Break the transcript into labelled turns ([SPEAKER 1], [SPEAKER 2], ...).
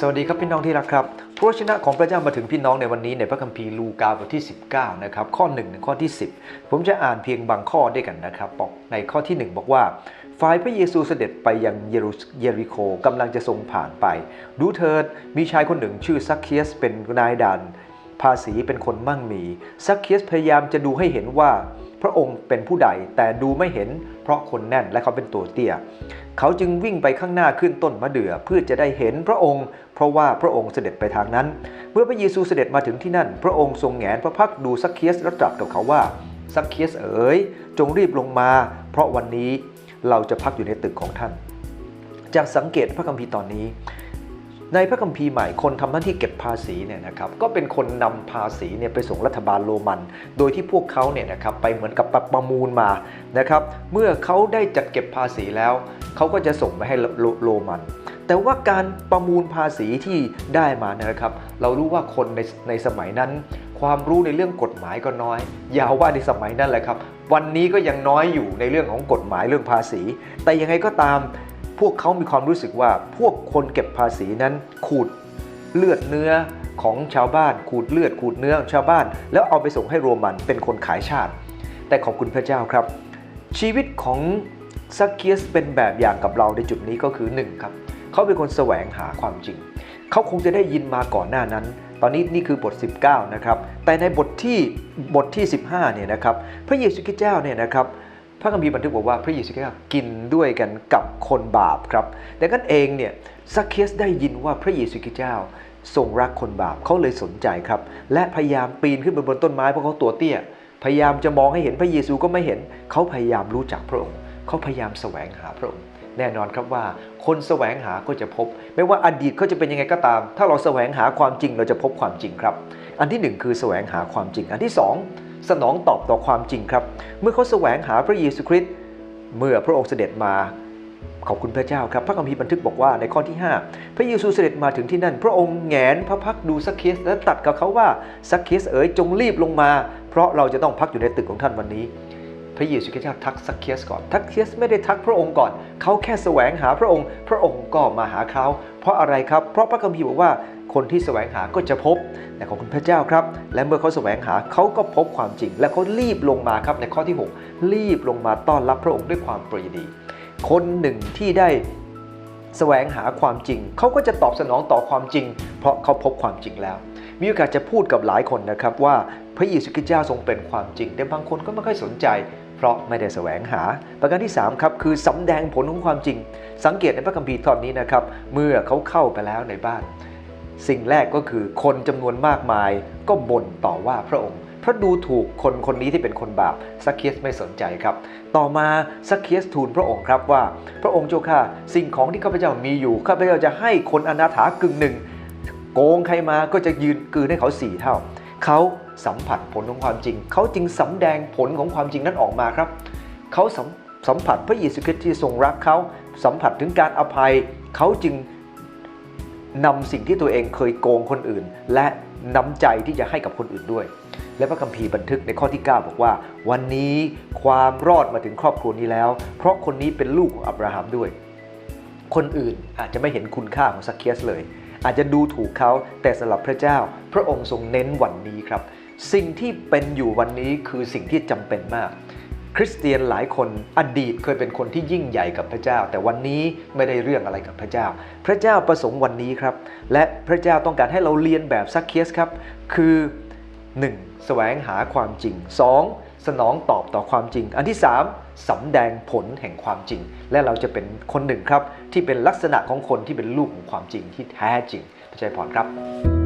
[SPEAKER 1] สวัสดีครับพี่น้องที่รักครับพระวจนะของพระเจ้ามาถึงพี่น้องในวันนี้ในพระคัมภีร์ลูกาบทที่ 19นะครับข้อ1ถึงข้อที่ 10 ผมจะอ่านเพียงบางข้อด้วยกันนะครับบอกในข้อที่ 1 บอกว่าฝ่ายพระเยซูเสด็จไปยังเยรูเยริโคกำลังจะทรงผ่านไป ดูเถิดมีชายคนหนึ่งชื่อซักเคียสเป็นนายด่านภาษีเป็นคนมั่งมีซักเคียสพยายามจะดูให้เห็นว่า พระองค์เป็นผู้ใดแต่ดูไม่เห็น เพราะคนแน่นและเขาเป็นตัวเตี้ย เขาจึงวิ่งไปข้างหน้าขึ้นต้นมะเดื่อเพื่อจะได้เห็นพระองค์ เพราะว่าพระองค์เสด็จไปทางนั้น เมื่อพระเยซูเสด็จมาถึงที่นั่น พระองค์ทรงแงนพระพักดูซักเคียสและตรัสกับเขาว่าซักเคียสเอ๋ยจงรีบลงมา เพราะวันนี้เราจะพักอยู่ในตึกของท่าน จากสังเกตพระคัมภีร์ตอนนี้ ในพระคัมภีร์ใหม่คนทำหน้าที่เก็บภาษีเนี่ยนะครับก็เป็นคนนำภาษีเนี่ยไปส่งรัฐบาลโรมัน โดยที่พวกเขาเนี่ยนะครับไปเหมือนกับประมูลมานะครับเมื่อเขาได้จัดเก็บภาษีแล้ว เขาก็จะส่งไปให้โรมัน แต่ว่าการประมูลภาษีที่ได้มาเนยนะครับ เรารู้ว่าคนในในสมัยนั้น ความรู้ในเรื่องกฎหมายก็น้อยอย่าว่าในสมัยนั้นแหละครับวันนี้ก็ยังน้อยอยู่ในเรื่องของกฎหมายเรื่องภาษี แต่ยังไงก็ตาม พวกเขามีความรู้สึกว่าพวกคนเก็บภาษีนั้นขูดเลือดเนื้อของชาวบ้าน ขูดเลือดขูดเนื้อของชาวบ้าน แล้วเอาไปส่งให้โรมันเป็นคนขายชาติ แต่ขอบคุณพระเจ้าครับ ชีวิตของซักเคียสเป็นแบบอย่างกับเราในจุดนี้ก็คือ1ครับเขาเป็นคนแสวงหาความจริง เขาคงจะได้ยินมาก่อนหน้านั้น ตอนนี้นี่คือบท 19 นะครับ แต่ในบทที่บทที่ 15 เนี่ยนะครับ พระเยซูคริสต์เจ้าเนี่ยนะครับ ระคัมภีร์บันทึกบอกว่าพระเยซูคริสต์เจ้ากินด้วยกันกับคนบาปครับแต่กันเองเนี่ยซักเคียสได้ยินว่าพระเยซูคริสต์เจ้าทรงรักคนบาปเขาเลยสนใจครับ และพยายามปีนขึ้นไปบนต้นไม้เพราะเขาตัวเตี้ย พยายามจะมองให้เห็นพระเยซูก็ไม่เห็น เขาพยายามรู้จักพระองค์ เขาพยายามแสวงหาพระองค์แน่นอนครับว่าคนแสวงหาก็จะพบ ไม่ว่าอดีตเขาจะเป็นยังไงก็ตาม ถ้าเราแสวงหาความจริงเราจะพบความจริงครับ อันที่หนึ่งคือแสวงหาความจริง อันที่สอง สนองตอบต่อความจริงครับ เมื่อเขาแสวงหาพระเยซูคริสต์เมื่อพระองค์เสด็จมาขอบคุณพระเจ้าครับ พระคัมภีร์บันทึกบอกว่าในข้อที่ 5 พระเยซูเสด็จมาถึงที่นั่น พระองค์แงนพระพักดูซักเคสและตัดกับเขาว่าซักเคสเอ๋ยจงรีบลงมา เพราะเราจะต้องพักอยู่ในตึกของท่านวันนี้ พระเยซูคริสต์เจ้าทักซักเคียสก่อน ทักเคียสไม่ได้ทักพระองค์ก่อน เขาแค่แสวงหาพระองค์ พระองค์ก็มาหาเขา เพราะอะไรครับ เพราะพระคัมภีร์บอกว่าคนที่แสวงหาก็จะพบแต่ของคุณพระเจ้าครับ และเมื่อเขาแสวงหาเขาก็พบความจริง และเขารีบลงมาครับในข้อที่ 6 รีบลงมาต้อนรับพระองค์ด้วยความปรีดี คนหนึ่งที่ได้แสวงหาความจริง เขาก็จะตอบสนองต่อความจริง เพราะเขาพบความจริงแล้ว มีโอกาสจะพูดกับหลายคนนะครับว่าพระเยซูคริสต์เจ้าทรงเป็นความจริง แต่บางคนก็ไม่ค่อยสนใจ เพราะไม่ได้แสวงหา ประการที่3ครับคือสำแดงผลของความจริง สังเกตในพระคัมภีร์ตอนนี้นะครับเมื่อเขาเข้าไปแล้วในบ้าน สิ่งแรกก็คือคนจำนวนมากมายก็บ่นต่อว่าพระองค์เพราะดูถูกคนคนนี้ที่เป็นคนบาปซักเคียสไม่สนใจครับ ต่อมาซักเคียสทูลพระองค์ครับว่า พระองค์เจ้าข้าสิ่งของที่ข้าพเจ้ามีอยู่ข้าพเจ้าจะให้คนอนาถากึ่งหนึ่ง โกงใครมาก็จะยืนกืนให้เขาสี่เท่า เขาสัมผัสผลของความจริง เขาจึงสำแดงผลของความจริงนั้นออกมาครับ เขาสัมสัมผัสพระเยซูคริสต์ที่ทรงรักเขา สัมผัสถึงการอภัย เขาจึงนำสิ่งที่ตัวเองเคยโกงคนอื่น และนำใจที่จะให้กับคนอื่นด้วย และพระคัมภีร์บันทึกในข้อที่ 9 บอกว่า วันนี้ความรอดมาถึงครอบครัวนี้แล้ว เพราะคนนี้เป็นลูกของอับราฮัมด้วย คนอื่นอาจจะไม่เห็นคุณค่าของซักเคียสเลย อาจจะดูถูกเขาแต่สำหรับพระเจ้า พระองค์ทรงเน้นวันนี้ครับ สิ่งที่เป็นอยู่วันนี้คือสิ่งที่จำเป็นมาก คริสเตียนหลายคนอดีตเคยเป็นคนที่ยิ่งใหญ่กับพระเจ้า แต่วันนี้ไม่ได้เรื่องอะไรกับพระเจ้า พระเจ้าประสงค์วันนี้ครับ และพระเจ้าต้องการให้เราเรียนแบบซักเคียสครับ คือ 1. แสวงหาความจริง 2. สนองตอบต่อความจริง อันที่ 3. สำแดงผลแห่งความจริง และเราจะเป็นคนหนึ่งครับ ที่เป็นลักษณะของคนที่เป็นลูกของความจริงที่แท้จริงพระเจ้าพรครับ